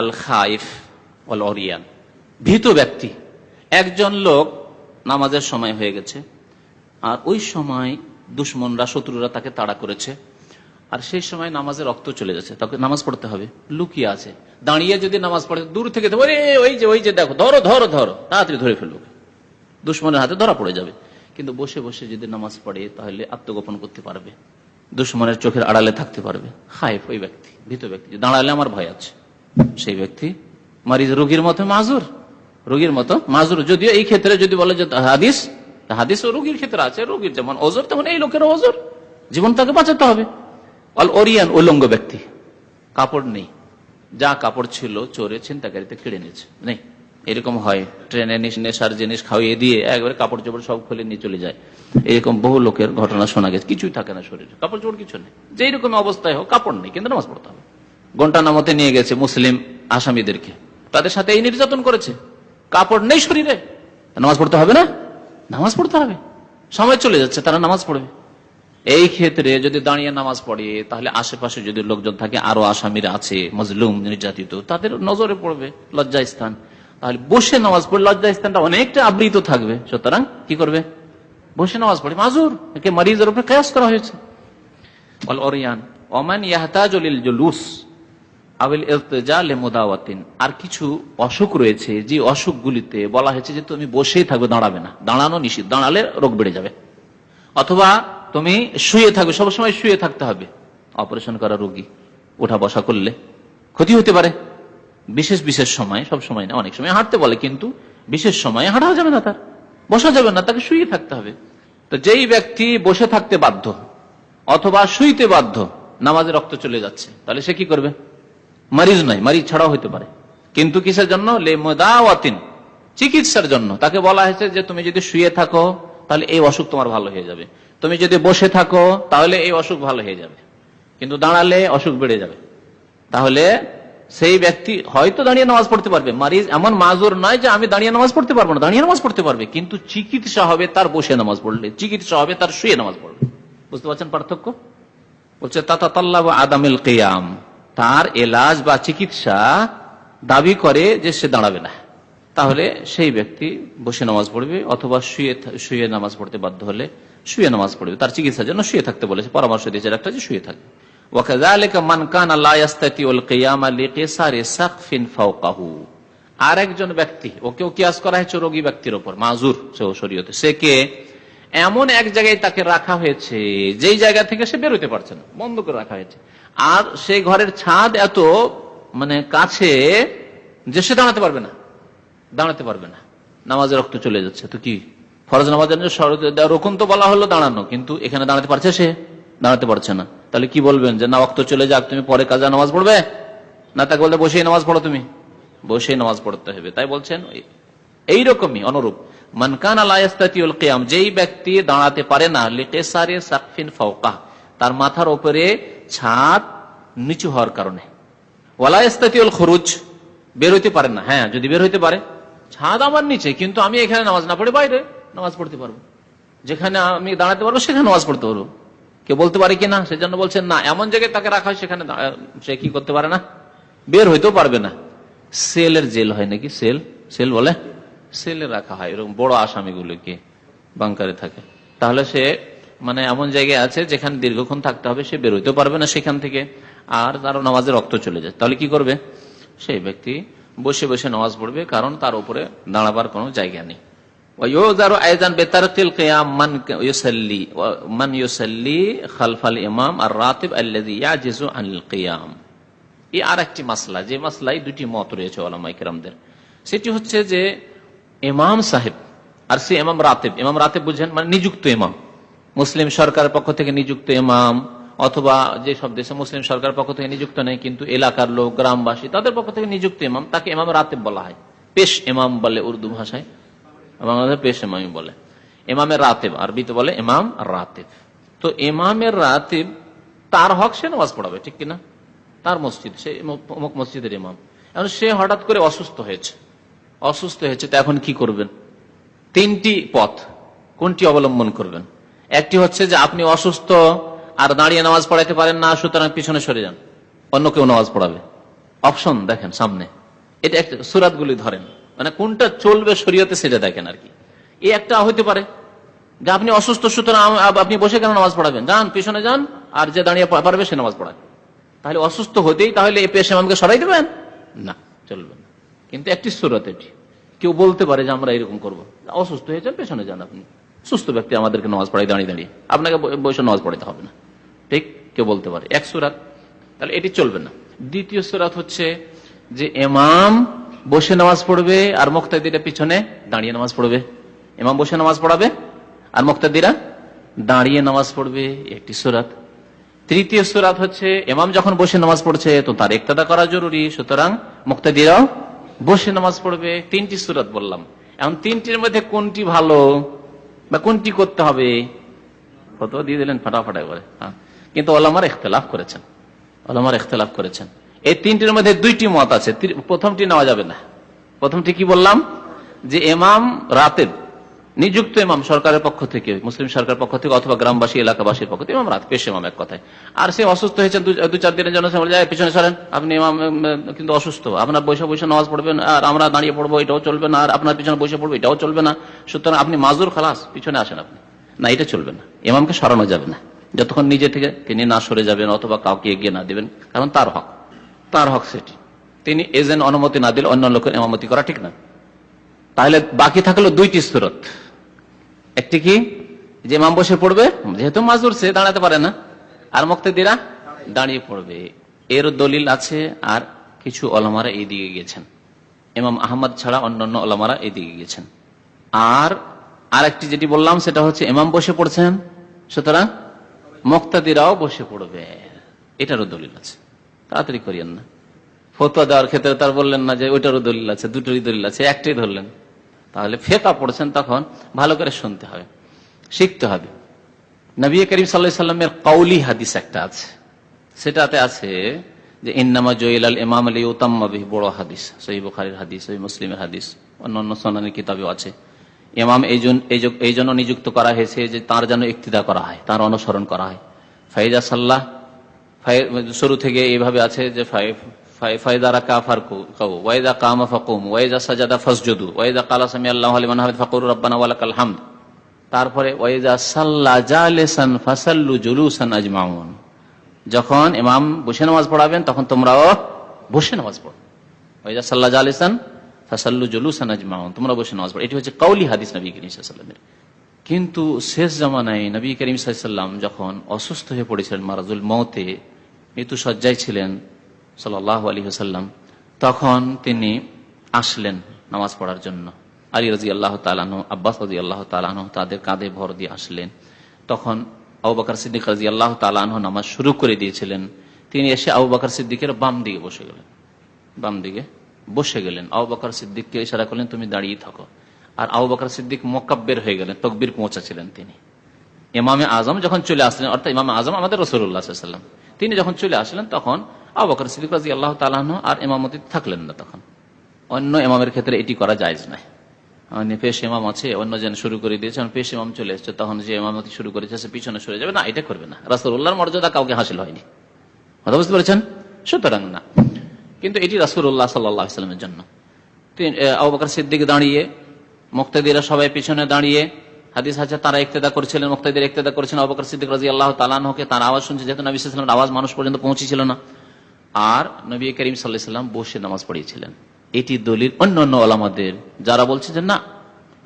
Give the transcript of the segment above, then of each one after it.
আল খাইফ all Orion ভীত ব্যক্তি। একজন লোক নামাজের সময় হয়ে গেছে, আর ওই সময় দুশ্মনরা, শত্রুরা তাকে তাড়া করেছে, আর সেই সময় নামাজের রক্ত চলে যাচ্ছে। তাকে নামাজ পড়তে হবে, লুকিয়ে আছে। দাঁড়িয়ে যদি নামাজ পড়ে, দূর থেকে ওই যে ওই যে দেখো, ধরো ধরো ধরো, তাড়াতাড়ি ধরে ফেলবে দুশ্মনের হাতে ধরা পড়ে যাবে। কিন্তু বসে বসে যদি নামাজ পড়ে, তাহলে আত্মগোপন করতে পারবে। দুশ্মনের চোখের আড়ালে থাকতে পারবে। হাইফ ওই ব্যক্তি, ভীত ব্যক্তি। দাঁড়ালে আমার ভয় আছে। সেই ব্যক্তি। মারিজ রোগীর মতো মাজুর। রোগীর মতো মাজুর। যদিও এই ক্ষেত্রে যদি বলে যে হাদিস হাদিস ও রোগীর ক্ষেত্রে আছে, রোগীর যেমন ওজোর, তেমন এই লোকের ওজোর। জীবন তাকে বাঁচাতে হবে। অল ওরিয়ান উলঙ্গ ব্যক্তি। কাপড় নেই। যা কাপড় ছিল, চোরে ছিনতাকারিতে কেড়ে নিয়েছে। নেই। এরকম হয়। ট্রেনে নেশার জিনিস খাওয়িয়ে দিয়ে একবারে কাপড় চোপড় সব খুলে নিয়ে চলে যায়। এরকম বহু লোকের ঘটনা শোনা গেছে। কিছুই থাকে না শরীরে। কাপড় চোপড় কিছু নেই। যেই রকম অবস্থায় হোক, কাপড় নেই। কিন্তু নামাজ পড়তে হবে। নামতে নিয়ে গেছে মুসলিম আসামিদেরকে। তাদের সাথে এই নির্যাতন করেছে। কাপড় নেই শরীরে। নামাজ পড়তে হবে না? নামাজ পড়তে হবে। সময় চলে যাচ্ছে, তারা নামাজ পড়বে। এই ক্ষেত্রে যদি দাঁড়িয়ে নামাজ পড়ে, তাহলে আশেপাশে যদি লোকজন থাকে, আরও আসামিরা আছে, মজলুম, নির্যাতিত, তাদের নজরে পড়বে লজ্জা স্থান। তাহলে বসে নামাজ পড়ে লজ্জা স্থানটা অনেকটা আবৃত থাকবে। সুতরাং কি করবে? বসে নামাজ পড়ে। মাজুর, একে মারিজের উপরে কয়াস করা হয়েছে। ওমান ইয়াহতাজলিল জুলুস। আবিল ইলতিজা লিমুদাওয়াতিন। আর কিছু অসুখ রয়েছে, যে অসুখগুলিতে বলা হয়েছে যে তুমি বসেই থাকবে, দাঁড়াবে না। দাঁড়ানো নিষিদ্ধ, দাঁড়ালে রোগ বেড়ে যাবে। অথবা তুমি শুয়ে থাকবে, সবসময় শুয়ে থাকতে হবে। অপারেশন করা রোগী, ওঠা বসা করলে ক্ষতি হতে পারে। বিশেষ বিশেষ সময়, সব সময় না, অনেক সময় হাঁটতে বলে, কিন্তু বিশেষ সময়ে হাঁটা যাবে না তার। বসা যাবে না, তাকে শুয়ে থাকতে হবে। তো যেই ব্যক্তি বসে থাকতে বাধ্য, অথবা শুইতে বাধ্য, নামাজে রক্ত চলে যাচ্ছে, তাহলে সে কি করবে? মারিজ নয় মারিজ ছাড়াও হতে পারে। কিন্তু কিসের জন্য? চিকিৎসার জন্য। তাকে বলা হয়েছে যে, তুমি যদি শুয়ে থাকো, তাহলে এই অসুখ তোমার ভালো হয়ে যাবে। তুমি যদি বসে থাকো, তাহলে এই অসুখ ভালো হয়ে যাবে। কিন্তু দাঁড়ালে অসুখ বেড়ে যাবে। তাহলে সেই ব্যক্তি হয়তো দাঁড়িয়ে নামাজ পড়তে পারবে। মারিজ এমন মাজুর নয় যে, আমি দাঁড়িয়ে নামাজ পড়তে পারব না। দাঁড়িয়ে নামাজ পড়তে পারবে। কিন্তু চিকিৎসা হবে তার বসে নামাজ পড়লে। চিকিৎসা হবে তার শুয়ে নামাজ পড়লে। বুঝতে পারছেন পার্থক্য? বলছে তাতা তাল্লাহ আদামিল কেয়াম। তার এলাজ বা চিকিৎসা দাবি করে যে সে দাঁড়াবে না। তাহলে সেই ব্যক্তি বসে নামাজ পড়বে অথবা শুয়ে শুয়ে নামাজ পড়তে বাধ্য হলে শুয়ে নামাজ পড়বে। তার চিকিৎসার জন্য শুয়ে থাকতে বলেছে, পরামর্শ দিয়েছে একটা যে শুয়ে থাকবে আর একজন ব্যক্তি, ওকেও কিয়াস করা হয়েছে রোগী ব্যক্তির ওপর, মাজুর, সে শরীয়তে। সে কে? এমন এক জায়গায় তাকে রাখা হয়েছে, যেই জায়গা থেকে সে বেরোতে পারছে না, বন্ধ করে রাখা হয়েছে। আর সেই ঘরের ছাদ এত মানে কাছে, যে সে দাঁড়াতে পারবে না, দাঁড়াতে পারবে না। নামাজের রক্ত চলে যাচ্ছে। তো কি? ফরজ নামাজের রোকন তো বলা হলো দাঁড়ানো, কিন্তু এখানে দাঁড়াতে পারছে সে, দাঁড়াতে পারছে না। তাহলে কি বলবেন যে, না রক্ত চলে যাক, তুমি পরে কাজা নামাজ পড়বে? না, তাকে বলতে বসেই নামাজ পড়ো তুমি। বসেই নামাজ পড়তে হবে। তাই বলছেন, এই- এইরকমই, অনুরূপ। মানকান আলায়াস্তাতিউল কিয়াম, যেই ব্যক্তি দাঁড়াতে পারে না লিকেসারে সাকফিন ফাওকা, তার মাথার উপরে ছাদ নিচু হওয়ার কারণে। ওয়ালায়াস্তাতিউল খরুজ, বের হইতে পারে না। হ্যাঁ যদি বের হইতে পারে, ছাদ আমার নিচে, কিন্তু আমি এখানে নামাজ না পড়ে বাইরে নামাজ পড়তে পারব। যেখানে আমি দাঁড়াতে পারব, সেখানে নামাজ পড়তে পারব। কেউ বলতে পারে কি না, সেজন্য বলছেন না, এমন জায়গায় তাকে রাখা হয়, সেখানে সে কি করতে পারে না? বের হইতেও পারবে না। সেলের জেল হয় নাকি? সেল? সেল বলে? সেলে রাখা হয়, এরকম বড় আসামিগুলিকে বাংকারে থাকে। তাহলে সে মানে এমন জায়গায় আছে যেখানে দীর্ঘক্ষণ থাকতে হবে, সে বেরোইতে পারবে না সেখান থেকে, আর তার নামাজে রক্ত চলে যায়। তাহলে কি করবে? সেই ব্যক্তি বসে বসে নামাজ পড়বে, কারণ তার উপরে দাঁড়াবার কোনো জায়গা নেই। আর একটি মাসলা, যে দুটি মত রয়েছে সেটি হচ্ছে যে ইমাম সাহেব আর সে ইমাম রাতেব। ইমাম রাতেব বুঝেন মানে নিযুক্ত ইমাম। মুসলিম সরকারের পক্ষ থেকে নিযুক্ত ইমাম, অথবা যে সব দেশে মুসলিম সরকারের পক্ষ থেকে নিযুক্ত নেই, কিন্তু এলাকার লোক, গ্রামবাসী, তাদের পক্ষ থেকে নিযুক্ত ইমাম। তাকে ইমাম রাতেব বলা হয়। পেশ এমাম বলে উর্দু ভাষায়। বাংলাদেশে পেশ এমামি বলে। ইমামের রাতেব, আরবিতে বলে ইমাম রাতেব। তো ইমামের রাতেব, তার হক সে নামাজ পড়াবে, ঠিক কিনা? তার মসজিদ, সে অমুক মসজিদের ইমাম। এখন সে হঠাৎ করে অসুস্থ হয়েছে। অসুস্থ হয়েছে, তো এখন কি করবেন? তিনটি পথ কোনটি অবলম্বন করবেন? একটি হচ্ছে যে আপনি অসুস্থ আর দাঁড়িয়ে নামাজ পড়াইতে পারেন না, সুতরাং পিছনে সরে যান। অন্য কেউ নামাজ পড়াবে। অপশন দেখেন সামনে। এটা একটা সুরাতগুলি ধরেন। মানে কোনটা চলবে শরীয়তে সেটা দেখেন আর কি। এ একটা হইতে পারে যে আপনি অসুস্থ, সুতরাং আপনি বসে কেন নামাজ পড়াবেন? যান, পিছনে যান, আর যে দাঁড়িয়ে পারবে সে নামাজ পড়াবে তাহলে অসুস্থ হতেই তাহলে এই পেশে আমাকে সরাই দেবেন? না, চলবে না। কিন্তু একটি সুরত এটি। কেউ বলতে পারে যে আমরা এরকম করব। অসুস্থ হয়েছেন পেছনে যান আপনি। সুস্থ ব্যক্তি আমাদেরকে নামাজ পড়াই দাঁড়িয়ে দাঁড়িয়ে। আপনাকে বসে নামাজ পড়াইতে হবে না। ঠিক? কেউ বলতে পারে। এক সুরাত। তাহলে এটি চলবে না। দ্বিতীয় সুরাত হচ্ছে যে এমাম বসে নামাজ পড়বে আর মুক্তাদিরা পিছনে দাঁড়িয়ে নামাজ পড়বে। এমাম বসে নামাজ পড়াবে আর মুক্তাদিরা দাঁড়িয়ে নামাজ পড়বে। একটি সুরাত। তৃতীয় সুরাত হচ্ছে এমাম যখন বসে নামাজ পড়ছে, তো তার একতাদা করা জরুরি। সুতরাং মুক্তাদিরাও বসে নামাজ পড়বে, তিনটি সুরাত বললাম। এখন তিনটির মধ্যে কোনটি ভালো বা কোনটি করতে হবে? কত দিয়ে দিলেন ফাটাফাটা করে হ্যাঁ। কিন্তু ওলামার ইখতলাফ করেছেন। ওলামার ইখতলাফ করেছেন। এই তিনটির মধ্যে দুইটি মত আছে। প্রথমটি নেওয়া যাবে না। প্রথমটি কি বললাম? যে এমাম রাতের নিযুক্ত ইমাম সরকারের পক্ষ থেকে, মুসলিম সরকারের পক্ষ থেকে অথবা গ্রামবাসী, এলাকাবাসীর পক্ষ থেকে ইমাম রাত পেশ ইমাম এক কথায়। আর সে অসুস্থ হয়েছেন দু- চার দিনের জন্য যায় পিছনে সরেন, আপনি ইমাম কিন্তু অসুস্থ। আপনার বসে বসে নামাজ পড়বেন আর আমরা দাঁড়িয়ে পড়ব, এটাও চলবে না, আর আপনার পিছনে বসে পড়ব, এটাও চলবে না। সুতরাং আপনি মাজুর, খালাস, পিছনে আসেন আপনি। না, এটা চলবে না। ইমামকে সরানো যাবে না। যতক্ষণ নিজে থেকে তিনি না সরে যাবেন অথবা কাউকে এগিয়ে না দেবেন, কারণ তার হক তার হক সেটি। তিনি এজেন্ট অনুমতি না দিলে অন্য লোকের ইমামতি করা ঠিক না। তাহলে বাকি থাকল দুইটি সুরত। একটি কি? যে ইমাম বসে পড়বে, যেহেতু মাজুর সে দাঁড়াতে পারে না। আর মুক্তাদিরা দাঁড়িয়ে পড়বে। এর দলিল আছে, আর কিছু অলমারা এই দিকে গিয়েছেন। ইমাম আহমদ ছাড়া অন্যান্য অলমারা এই দিকে গিয়েছেন। আর আরেকটি যেটি বললাম, সেটা হচ্ছে ইমাম বসে পড়ছেন, সুতরাং মুক্তাদিরাও বসে পড়বে। এটারও দলিল আছে। তাড়াতাড়ি করিয়েন না। ফতোয়া দেওয়ার ক্ষেত্রে তার বললেন না যে ওইটারও দলিল আছে, দুটোরই দলিল আছে, একটাই ধরলেন। তাহলে ফেকা পড়ছেন তখন ভালো করে শুনতে হবে, শিখতে হবে। নবী করিম সাল্লা সাল্লামের কৌলি হাদিস একটা আছে, সেটাতে আছে যে, ইন্নামা জয়িল আল ইমাম আলী উতাম্মাবি বড় হাদিস, সহি বুখারির হাদিস, সহি মুসলিমের হাদিস, অন্যান্য সোনানি কিতাবেও আছে। ইমাম এই জন- এই জন্য নিযুক্ত করা হয়েছে যে, তার যেন ইক্তিদা করা হয়, তার অনুসরণ করা হয়। ফাইজা সাল্লাহ শুরু থেকে এইভাবে আছে যে কামা ফাকুম কালা আল্লাহ ফাকুর তারপরে সাল্লা যখন ইমাম বসে নামাজ পড়াবেন তখন তোমরাও বসে নামাজ পড়ো। ওয়াইদা সাল্লা জালেসান আজমাউন তোমরা বসে নামাজ পড়ো। এটি হচ্ছে কাউলি হাদিস নবী কিন্তু শেষ জামানায় নবী করিম সাল্লাম যখন অসুস্থ হয়ে পড়েছিলেন, মারাজুল মতে মৃত্যু সজ্জায় ছিলেন সাল্লাহ আলী হাসাল্লাম তখন তিনি আসলেন নামাজ পড়ার জন্য। আলী রাজি আল্লাহ তালানো আব্বাস রাজি আল্লাহ তালানো তাদের কাঁধে ভর দিয়ে আসলেন। তখন আবু বাকর সিদ্দিক রাজি আল্লাহ তালানো নামাজ শুরু করে দিয়েছিলেন। তিনি এসে আবু বাকর সিদ্দিকের বাম দিকে বসে গেলেন। বাম দিকে বসে গেলেন। আবু বকর সিদ্দিককে ইশারা করলেন, তুমি দাঁড়িয়ে থাকো। আর আবু বকর সিদ্দিক মোকাব্বের হয়ে গেলেন, তকবির পৌঁছাছিলেন তিনি। ইমামে আজম যখন চলে আসলেন, অর্থাৎ ইমামে আজম আমাদের রসুল্লাহ সাল্লাম তিনি যখন চলে আসলেন, তখন আবু বকর সিদ্দিক রাজি আল্লাহ তালাহ আর ইমামতি থাকলেন না তখন। অন্য ইমামের ক্ষেত্রে এটি করা যায় মানে পেশ ইমাম আছে অন্য জন শুরু করে দিয়েছে পেশ ইমাম চলে এসছে তখন যে ইমামতি শুরু করেছে সে পিছনে সরে যাবে। না এটা করবে না। রাসুল্লাহর মর্যাদা কাউকে হাসিল হয়নি। কথা বুঝতে পেরেছেন? সুতরাং না। কিন্তু এটি রাসুল্লাহ সাল্লামের জন্য। তিন- এ, আবু সিদ্দিক দাঁড়িয়ে মুক্তাদিরা সবাই পিছনে দাঁড়িয়ে হাদিস হাজার তারা ইক্তেদা করেছিলেন মুক্তাদির ইক্তেদা করেছেন। আবু বকর সিদ্দিক রাজি আল্লাহ তালানহকে তার আওয়াজ শুনছে যেহেতু নবী সাল্লামের আওয়াজ মানুষ পর্যন্ত পৌঁছেছিল না। আর নবী করিম সাল্লাহ সাল্লাম বসে নামাজ পড়িয়েছিলেন। এটি দলিল অন্য অন্য আলামাদের যারা বলছে যে না,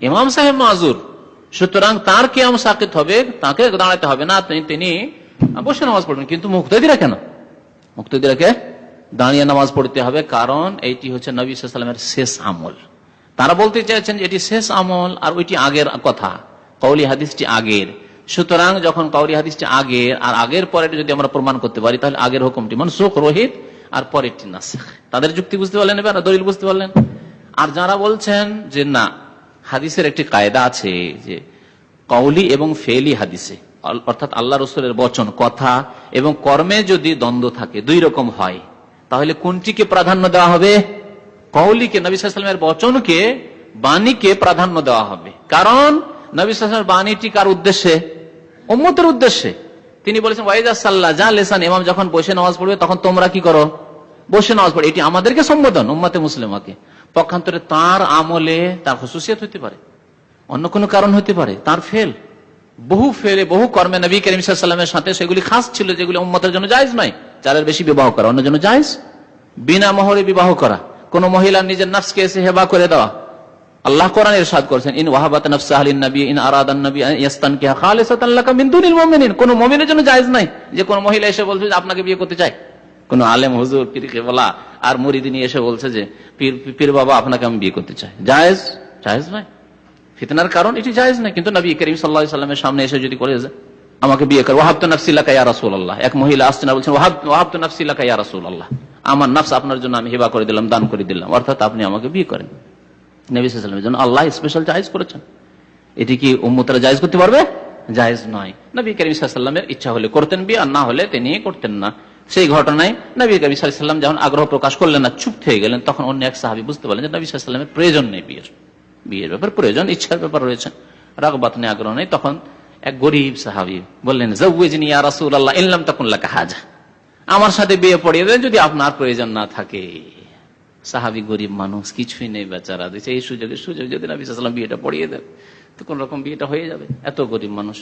ইমাম সাহেব মাজুর, সুতরাং তার কেয়াম সাকিত হবে, তাকে দাঁড়াতে হবে না, তিনি- বসে নামাজ পড়বেন। কিন্তু মুক্তাদিরা কেন? মুক্তদিরাকে দাঁড়িয়ে নামাজ পড়তে হবে, কারণ এইটি হচ্ছে নবী সাল্লামের শেষ আমল। তারা বলতে চাইছেন এটি শেষ আমল, আর ওইটি আগের কথা। কৌলি হাদিসটি আগের। সুতরাং যখন কৌলি হাদিসটি আগের, আর আগের পরে যদি আমরা প্রমাণ করতে পারি, তাহলে আগের হুকুমটি মনসুখ, রোহিত, আর পরেরটি নাসিখ। তাদের যুক্তি বুঝতে পারলেন এবার দলিল বুঝতে পারলেন? আর যারা বলছেন যে না, হাদিসের একটি কায়দা আছে যে কৌলি এবং ফেলি হাদিসে অর্থাৎ আল্লাহ রসুলের বচন, কথা এবং কর্মে যদি দ্বন্দ্ব থাকে, দুই রকম হয়, তাহলে কোনটিকে প্রাধান্য দেওয়া হবে? কৌলিকে নবী বচনকে, বাণীকে প্রাধান্য দেওয়া হবে। কারণ, নবী বাণীটি কার উদ্দেশ্যে? উম্মতের উদ্দেশ্যে। তিনি বলেছেন, ওয়াইজা সাল্লাহ যা লেসান, ইমাম যখন বসে নামাজ পড়বে, তখন তোমরা কি করো? বসে নামাজ পড়ে। এটি আমাদেরকে সম্বোধন, উম্মাতে মুসলিমাকে। পক্ষান্তরে তার আমলে তার হুসুসিয়ত হতে পারে। অন্য কোনো কারণ হতে পারে, তার ফেল। বহু ফেলে, বহু কর্মে নবী করিম সাল্লামের সাথে সেগুলি খাস ছিল, যেগুলি উম্মতের জন্য জায়জ নয়। চারের বেশি বিবাহ করা, অন্য জন্য জায়জ। বিনা মোহরে বিবাহ করা। কোন মহিলা নিজের নফসকে এসে হেবা করে দেওয়া। আল্লাহ কোরআন ইরশাদ করেছেন, ইন ওয়াহাবাত নফসা আলিন নবী, ইন আরাদান নবী ইয়াস্তানকিহা খালিসাতান লাকা মিন দুনিল মুমিনিন। কোন মুমিনের জন্য জায়েজ নাই যে কোন মহিলা এসে বলছে যে আপনাকে বিয়ে করতে চায় কোন আলেম, হুজুর পীর কেবলা আর মুরিদিনী এসে বলছে যে, পীর পীর বাবা, আপনাকে আমি বিয়ে করতে চাই। জায়েজ? জায়েজ নয় ফিতনার কারণ এটি জায়েজ নয় কিন্তু নবী করিম সাল্লাহ সাল্লামের সামনে এসে যদি করে যে, আমাকে বিয়ে করে ওয়াহাব তো নাফসিল্লাকা ইয়া রাসূলুল্লাহ। এক মহিলা আসছেন বলছেন, ওয়াহাব ওয়াহাব তো নাফসিল্লাকা ইয়া রাসূলুল্লাহ। আমার নফস আপনার জন্য আমি হিবা করে দিলাম, দান করে দিলাম। অর্থাৎ আপনি আমাকে বিয়ে করেন। নবী সাল্লামের জন্য আল্লাহ স্পেশাল জায়েজ করেছেন। এটি কি উম্মতরা জায়েজ করতে পারবে? জায়েজ নয়। নবী করিম সাল্লামের ইচ্ছা হলে করতেন বিয়ে আর না হলে তিনি করতেন না। সেই ঘটনায় নবী করিম সাল্লাম যখন আগ্রহ প্রকাশ করলেন না চুপ থেকে গেলেন, তখন অন্য এক সাহাবি বুঝতে পারলেন যে নবী প্রয়োজন নেই বিয়ের। বিয়ের ব্যাপার প্রয়োজন, ইচ্ছার ব্যাপার রয়েছে। রাগবাত নেই আগ্রহ নেই, তখন এক গরিব সাহাবি বললেন জউজিনী ইয়া রাসূলুল্লাহ ইল্লাম তাকুন লাকা হাজা। আমার সাথে বিয়ে পড়িয়ে দেন যদি আপনার প্রয়োজন না থাকে। সাহাবি গরিব মানুষ, কিছুই নেই বেচারা। দিচ্ছে এই সুযোগে সুযোগ যদি নবী সাল্লাম বিয়েটা পড়িয়ে দেন, তো কোন রকম বিয়েটা হয়ে যাবে? এত গরিব মানুষ।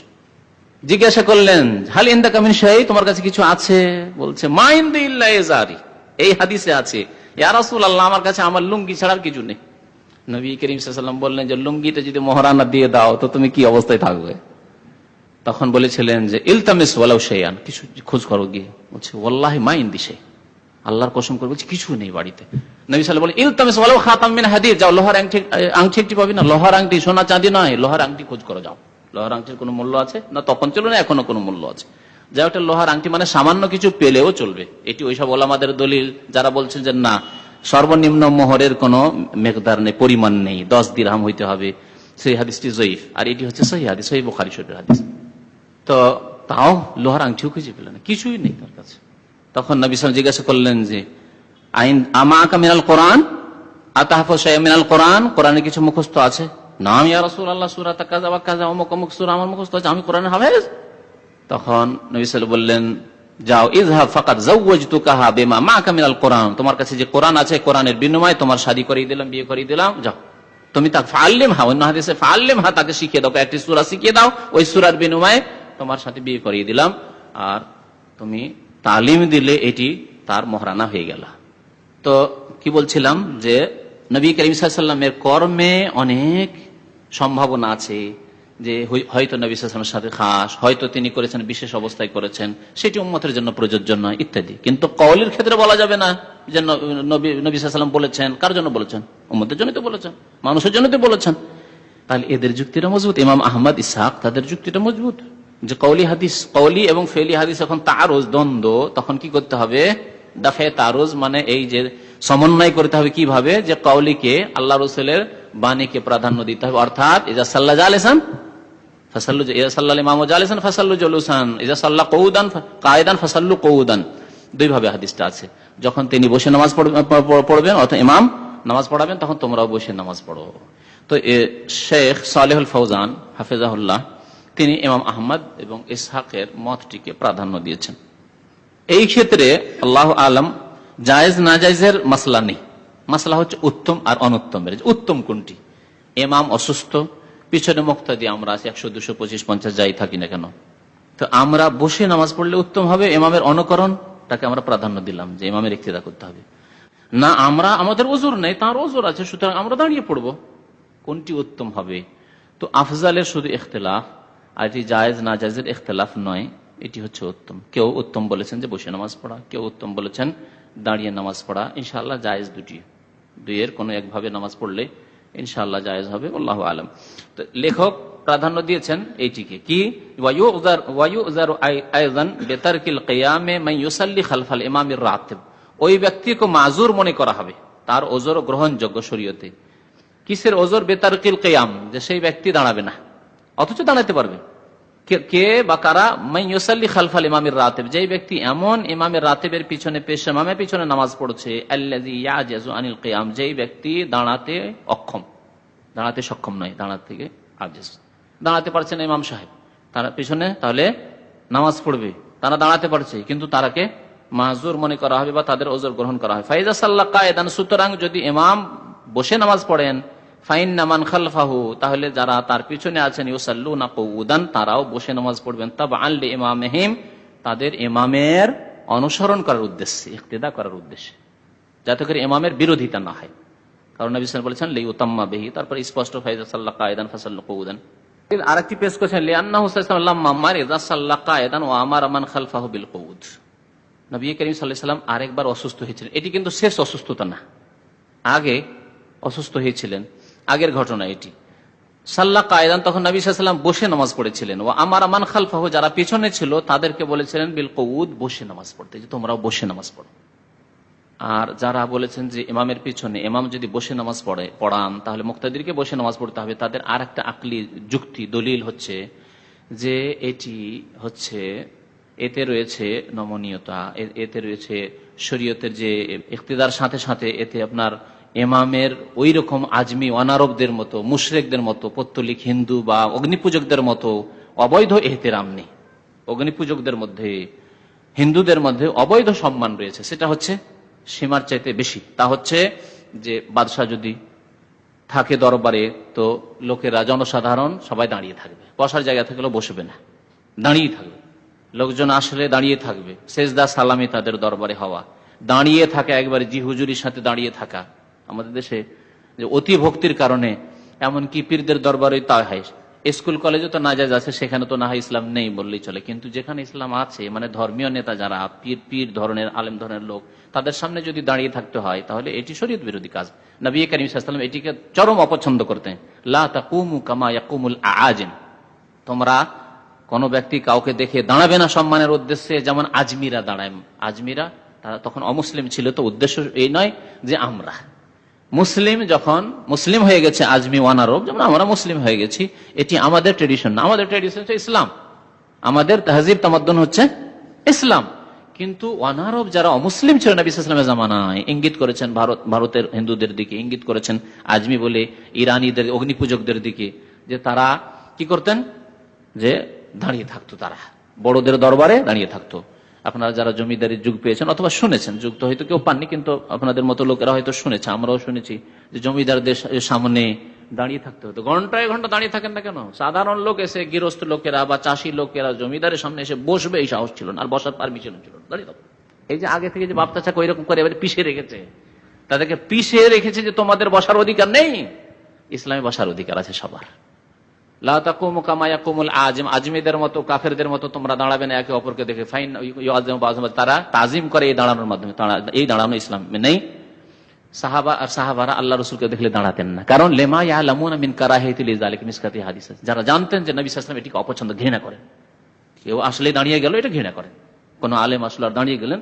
জিজ্ঞাসা করলেন, হাল ইন্দা কামিন শাহী তোমার কাছে কিছু আছে? বলছে মা ইন্দা ইল্লা এই হাদিসে আছে, ইয়া রাসূলুল্লাহ, আমার কাছে আমার লুঙ্গি ছাড়ার কিছু নেই। নবী করিম সাল্লাম বললেন যে, লুঙ্গিটা যদি মহারানা দিয়ে দাও, তো তুমি কি অবস্থায় থাকবে? তখন বলেছিলেন যে, ইলতামিস ওয়ালাউ শেয়ান কিছু খোঁজ করো গিয়ে। বলছে ওল্লাহ মা ইন্দি সে আল্লাহর কসম করে বলছে, কিছু নেই বাড়িতে। নবী সাল্লাম বলে, ইলতামিস ওয়ালাউ খাতাম মিন যাও, লোহার আংটি আংটি একটি পাবি না? লোহার আংটি, সোনা চাঁদি নয়, লোহার আংটি খোঁজ করো, যাও। লোহার আংটির কোনো মূল্য আছে? না তখন ছিল না, এখনও কোনো মূল্য আছে। যা একটা লোহার আংটি মানে সামান্য কিছু পেলেও চলবে। এটি ওইসব ওলামাদের দলিল, যারা বলছেন যে না, সর্বনিম্ন মোহরের কোনো মেকদার নেই, পরিমাণ নেই, দশ দিরহাম হইতে হবে। সেই হাদিসটি জয়ীফ। আর এটি হচ্ছে সহি হাদিস, সহি বোখারি শরীফের হাদিস। তো তাও লোহার আংটিও খুঁজে পেল না, কিছুই নেই তার কাছে। তখন নবী সাল জিজ্ঞাসা করলেন যে, আইন আমা আকা মিনাল কোরআন? আতাহাফ মিনাল কোরআন? কোরআনের কিছু মুখস্থ আছে? নাম, ইয়া রসুল আল্লাহ সুরা কাজা বা কাজা অমুক অমুক সুরা আমার মুখস্থ আছে, আমি কোরআন হাফেজ। তখন নবী সাল বললেন, যাও ইজহাব ফাকাত জাওয়াজতু কাহা বেমা মা কামিনাল কোরআন। তোমার কাছে যে কোরআন আছে, কোরআনের বিনিময়ে তোমার শাদী করিয়ে দিলাম, বিয়ে করিয়ে দিলাম, যাও। তুমি তাকে ফাল্লেম হা অন্য হাদিসে ফাল্লেম হা তাকে শিখিয়ে দাও একটি সুরা শিখিয়ে দাও, ওই সুরার বিনিময়ে তোমার সাথে বিয়ে করিয়ে দিলাম। আর তুমি তালিম দিলে এটি তার মহারানা হয়ে গেল। তো কি বলছিলাম যে নবী করিম সাল্লামের কর্মে অনেক সম্ভাবনা আছে যে হয়তো নবী সাল্লামের সাথে খাস, হয়তো তিনি করেছেন, বিশেষ অবস্থায় করেছেন, সেটি উম্মতের জন্য প্রযোজ্য নয়, ইত্যাদি। কিন্তু কওলির ক্ষেত্রে বলা যাবে না যে নবী নবী সাল্লাম বলেছেন, কার জন্য বলেছেন? উম্মতের জন্য তো বলেছেন, মানুষের জন্য তো বলেছেন। তাহলে এদের যুক্তিটা মজবুত, ইমাম আহমদ ইসাক তাদের যুক্তিটা মজবুত। যে কৌলি হাদিস কৌলি এবং ফেলি হাদিস এখন তারোজ দ্বন্দ্ব, তখন কি করতে হবে? দাফে তারোজ মানে এই যে সমন্বয় করতে হবে কীভাবে? যে কৌলিকে আল্লাহ রসুলের বাণীকে প্রাধান্য দিতে হবে। অর্থাৎ সাল্লাহ ইমাম জালেসান, ফাসাল্লু ইজা সাল্লাহ কৌদান কৌদান দুই ভাবে হাদিসটা আছে। যখন তিনি বসে নামাজ পড়বেন, অর্থাৎ ইমাম নামাজ পড়াবেন, তখন তোমরাও বসে নামাজ পড়ো। তো শেখ ফৌজান, হাফেজাহুল্লাহ তিনি ইমাম আহমদ এবং ইসহাকের মতটিকে প্রাধান্য দিয়েছেন। এই ক্ষেত্রে আল্লাহ আলম জায়েজ না জায়েজের মাসলা নেই। মাসলা হচ্ছে উত্তম আর অনুত্তমের উত্তম কোনটি? এমাম অসুস্থ, পিছনে মুক্তা দিয়ে আমরা আছি, একশো, দুশো, পঁচিশ, পঞ্চাশ, যাই থাকি না কেন? তো আমরা বসে নামাজ পড়লে উত্তম হবে এমামের অনুকরণ? তাকে আমরা প্রাধান্য দিলাম যে ইমামের ইক্তিদা করতে হবে। না, আমরা, আমাদের ওজোর নেই, তার ওজোর আছে, সুতরাং আমরা দাঁড়িয়ে পড়ব। কোনটি উত্তম হবে? তো আফজালের শুধু ইখতলাফ আর এটি জায়েজ না, জায়েজের ইখতলাফ নয়, এটি হচ্ছে উত্তম। কেউ উত্তম বলেছেন যে বসে নামাজ পড়া, কেউ উত্তম বলেছেন দাঁড়িয়ে নামাজ পড়া, ইনশাআল্লাহ জায়েজ দুটি। দুইয়ের কোনো একভাবে নামাজ পড়লে ইনশাআল্লাহ জায়েজ হবে, আল্লাহ আলম। তো লেখক প্রাধান্য দিয়েছেন এইটিকে। কি? খালফাল ইমামির রাতিব। ওই ব্যক্তিকে মাজুর মনে করা হবে, তার ওজর গ্রহণযোগ্য শরীয়তে। কিসের ওজোর? বেতারকিল কেয়াম, যে সেই ব্যক্তি দাঁড়াবে না। অথচ দাঁড়াতে পারবে। কে- বা কারা? মাইসাল্লি খালফাল ইমামের রাতেব। যেই ব্যক্তি এমন ইমামের রাতেবের পিছনে, পেশা ইমামের পিছনে নামাজ পড়ছে আনিল কিয়াম, যেই ব্যক্তি দাঁড়াতে অক্ষম, দাঁড়াতে সক্ষম নয়, দাঁড়াতে থেকে আজেজ। দাঁড়াতে পারছে না ইমাম সাহেব। তারা পিছনে তাহলে নামাজ পড়বে। তারা দাঁড়াতে পারছে, কিন্তু তারাকে মাহজুর মনে করা হবে বা তাদের ওজোর গ্রহণ করা হয় ফাইজা সাল্লাহ কায়দান, সুতরাং যদি ইমাম বসে নামাজ পড়েন ফাইন নামান খালফাহু, তাহলে যারা তার পিছনে আছেন ইউসাল্লু না কৌদান, তারাও বসে নামাজ পড়বেন। তব আনলে ইমামহিম তাদের ইমামের অনুসরণ করার উদ্দেশ্যে, ইকতেদা করার উদ্দেশ্যে। যাতে করে ইমামের বিরোধিতা না হয়। কারণ নবী বলেছেন লি উতাম্মা বিহি, তারপর স্পষ্ট ফাইজা সাল্লাহ কায়দান ফাসাল্লু কৌদান। আরেকটি পেশ করেছেন লিয়ান্না হুসাইসাল্লাম মাম্মার ইজা সাল্লাহ ও আমার আমান খালফাহু বিল কৌদ। নবী করিম সাল্লাহ আরেকবার অসুস্থ হয়েছিলেন। এটি কিন্তু শেষ অসুস্থতা না। আগে অসুস্থ হয়েছিলেন। আগের ঘটনা এটি। সাল্লাহ কায়দান, তখন নবী সাল্লাম বসে নামাজ পড়েছিলেন। ও আমার আমান খালফাহ, যারা পিছনে ছিল তাদেরকে বলেছিলেন, বিল কৌদ বসে নামাজ পড়তে। যে তোমরাও বসে নামাজ পড়ো। আর যারা বলেছেন যে ইমামের পিছনে ইমাম যদি বসে নামাজ পড়ে, পড়ান, তাহলে মুক্তাদিরকে বসে নামাজ পড়তে হবে। তাদের আর একটা আকলি যুক্তি, দলিল হচ্ছে যে এটি হচ্ছে, এতে রয়েছে নমনীয়তা এতে রয়েছে শরীয়তের যে ইকতিদার সাথে সাথে এতে আপনার এমামের ওই রকম আজমি, অনারবদের মতো, মুশরেকদের মতো, পত্তলিক হিন্দু বা অগ্নিপূজকদের মতো অবৈধ এহতেরাম নেই। অগ্নিপূজকদের মধ্যে, হিন্দুদের মধ্যে অবৈধ সম্মান রয়েছে। সেটা হচ্ছে সীমার চাইতে বেশি। তা হচ্ছে যে বাদশাহ যদি থাকে দরবারে, তো লোকেরা জনসাধারণ সবাই দাঁড়িয়ে থাকবে। বসার জায়গা থাকলেও বসবে না। দাঁড়িয়ে থাকবে। লোকজন আসলে দাঁড়িয়ে থাকবে। সেজদা সালামি তাদের দরবারে হওয়া। দাঁড়িয়ে থাকা, একবারে জি হুজুরির সাথে দাঁড়িয়ে থাকা। আমাদের দেশে যে অতি ভক্তির কারণে, এমনকি পীরদের দরবারে তা হয় স্কুল, কলেজে তো নাজাজ আছে, সেখানে তো না হয় ইসলাম নেই বললেই চলে। কিন্তু যেখানে ইসলাম আছে মানে ধর্মীয় নেতা যারা, পীর পীর ধরনের, আলেম ধরনের লোক, তাদের সামনে যদি দাঁড়িয়ে থাকতে হয়, তাহলে এটি শরীয়ত বিরোধী কাজ। নবী করিম সাল্লাম এটিকে চরম অপছন্দ করতেন। লা তাকুমু কামা তোমরা কোন ব্যক্তি কাউকে দেখে দাঁড়াবে না সম্মানের উদ্দেশ্যে, যেমন আজমিরা দাঁড়ায়। আজমিরা, তারা তখন অমুসলিম ছিল, তো উদ্দেশ্য এই নয় যে আমরা। মুসলিম যখন মুসলিম হয়ে গেছে আজমি ওয়ান আরব, যেমন আমরা মুসলিম হয়ে গেছি, এটি আমাদের ট্রেডিশন না। আমাদের ট্রেডিশন হচ্ছে ইসলাম। আমাদের তাহজিব তামাদ্দন হচ্ছে ইসলাম। কিন্তু ওয়ান আরব যারা অমুসলিম ছিল নবী ইসলামের জামানায়, ইঙ্গিত করেছেন ভারত, ভারতের হিন্দুদের দিকে, ইঙ্গিত করেছেন আজমি বলে, ইরানিদের, অগ্নিপূজকদের দিকে, যে তারা কি করতেন? যে দাঁড়িয়ে থাকতো তারা। বড়দের দরবারে দাঁড়িয়ে থাকতো। আপনারা যারা জমিদারির যুগ পেয়েছেন অথবা শুনেছেন, যুগ তো হয়তো কেউ পাননি, কিন্তু আপনাদের মতো লোকেরা হয়তো শুনেছে, আমরাও শুনেছি যে জমিদারদের সামনে দাঁড়িয়ে থাকতে হতো। ঘন্টায় ঘণ্টা দাঁড়িয়ে থাকেন না কেন? সাধারণ লোক এসে, গৃহস্থ লোকেরা বা চাষি লোকেরা জমিদারের সামনে এসে বসবে, এই সাহস ছিল না, আর বসার পারমিশন ছিল দাঁড়িয়ে এই যে আগে থেকে যে বাপতা চাকা এরকম করে এবারে পিছিয়ে রেখেছে, তাদেরকে পিছিয়ে রেখেছে যে তোমাদের বসার অধিকার নেই, ইসলামে বসার অধিকার আছে সবার। আজম আজমিদের মতো, কাফেরদের মতো তোমরা দাঁড়াবে না, একে অপরকে দেখে। ফাইন তারা তাজিম করে এই দাঁড়ানোর মাধ্যমে এই দাঁড়ানো ইসলাম নেই। সাহাবা আর সাহাবারা আল্লাহ রসুলকে দেখলে দাঁড়াতেন না। কারণ লেমা ইয়া লামুনা মিন কারাহিতুল ইজালিক মিসকাতি হাদিস যারা জানতেন যে নবী এটিকে অপছন্দ, ঘৃণা করেন কেউ আসলে দাঁড়িয়ে গেল, এটা ঘৃণা করেন কোন আলেম আসলে দাঁড়িয়ে গেলেন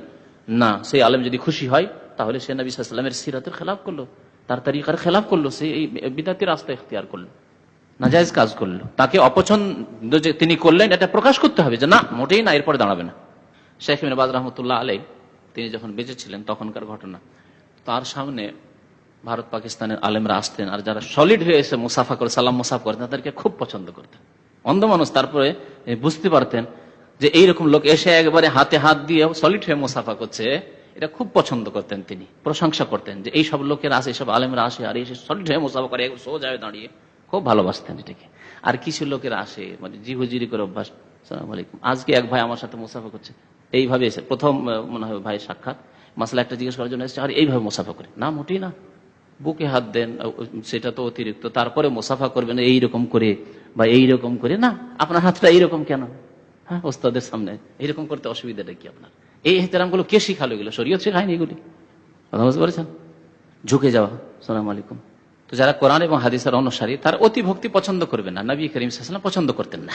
না। সেই আলেম যদি খুশি হয়, তাহলে সে নবী সাল্লামের সিরাতের খেলাফ করল। তার তারিকার খেলাফ করল, সে এই বিদাতির রাস্তা ইখতিয়ার করল। নাজায়জ কাজ করল। তাকে অপছন্দ যে তিনি করলেন, এটা প্রকাশ করতে হবে যে না, মোটেই না, এরপরে দাঁড়াবে না। শেখ মিনবাজ রহমতুল্লাহ আলাই তিনি যখন বেঁচে ছিলেন, তখনকার ঘটনা। তার সামনে ভারত পাকিস্তানের আলেমরা আসতেন, আর যারা সলিড হয়ে এসে মুসাফা করে, সালাম মুসাফ করতেন তাদেরকে খুব পছন্দ করতেন। অন্ধ মানুষ তারপরে বুঝতে পারতেন যে এইরকম লোক এসে একবারে হাতে হাত দিয়ে সলিড হয়ে মুসাফা করছে, এটা খুব পছন্দ করতেন তিনি, প্রশংসা করতেন যে এইসব লোকেরা আসে, এইসব আলেমরা আসে, আর এসে সলিড হয়ে মুসাফা করে সোজা হয়ে দাঁড়িয়ে খুব ভালোবাসতেন এটাকে। আর কিছু লোকের আসে মানে জিহুজিরি করে অভ্যাস, সালাম আলাইকুম। আজকে এক ভাই আমার সাথে মুসাফা করছে। এইভাবে এসে, প্রথম মনে হয় ভাই সাক্ষাৎ। মাসলা একটা জিজ্ঞেস করার জন্য এসেছে, আর, এইভাবে মুসাফা করে? না, মোটেই না। বুকে হাত দেন সেটা তো অতিরিক্ত। তারপরে মুসাফা করবেন, এইরকম করে বা এই রকম করে। না, আপনার হাতটা এইরকম কেন? হ্যাঁ ওস্তাদের সামনে এইরকম করতে অসুবিধাটা কি আপনার? এই গুলো কে শিখালো এগুলো? শরীয়ত শেখায়নি এগুলি? কথা বুঝতে পারছেন ঝুঁকে যাওয়া। সালাম আলাইকুম। তো যারা কোরআন এবং হাদিসের অনুসারী, তার অতি ভক্তি পছন্দ করবে না। নবী করিম সাল্লাম পছন্দ করতেন না।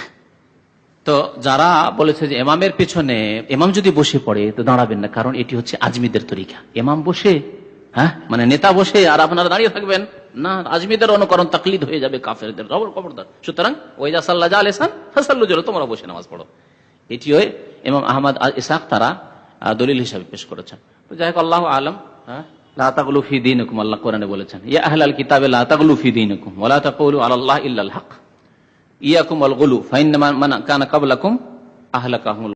তো যারা বলেছে যে এমামের পেছনে এমাম যদি বসে পড়ে, তো দাঁড়াবেন না, কারণ এটি হচ্ছে আজমিদের তরিকা। এমাম বসে হ্যাঁ? মানে নেতা বসে আর আপনারা দাঁড়িয়ে থাকবেন। না, আজমিদের অনুকরণ তাকলিদ হয়ে যাবে কাফেরদের। খবর, খবরদার। সুতরাং ওইজা সাল্লাহ আলেসান হাসাল্লু তোমরা বসে নামাজ পড়ো। এটি ওই এমাম আহমদ ইসাক তারা দলিল হিসাবে পেশ করেছেন। তো যাই হোক, আল্লাহ আলম হ্যাঁ? লাতাগুলু ফি দিনকুম, আল্লাহ কোরআনে বলেছেন, ইয়া আহলাল কিতাবে লাতাগুলু ফি দিনকুম ওয়ালা তাকুলু আলাল্লাহ ইল্লাল হক। ইয়াকুম আল গুলু মান কানা কাবলাকুম, আহলাকাহুমুল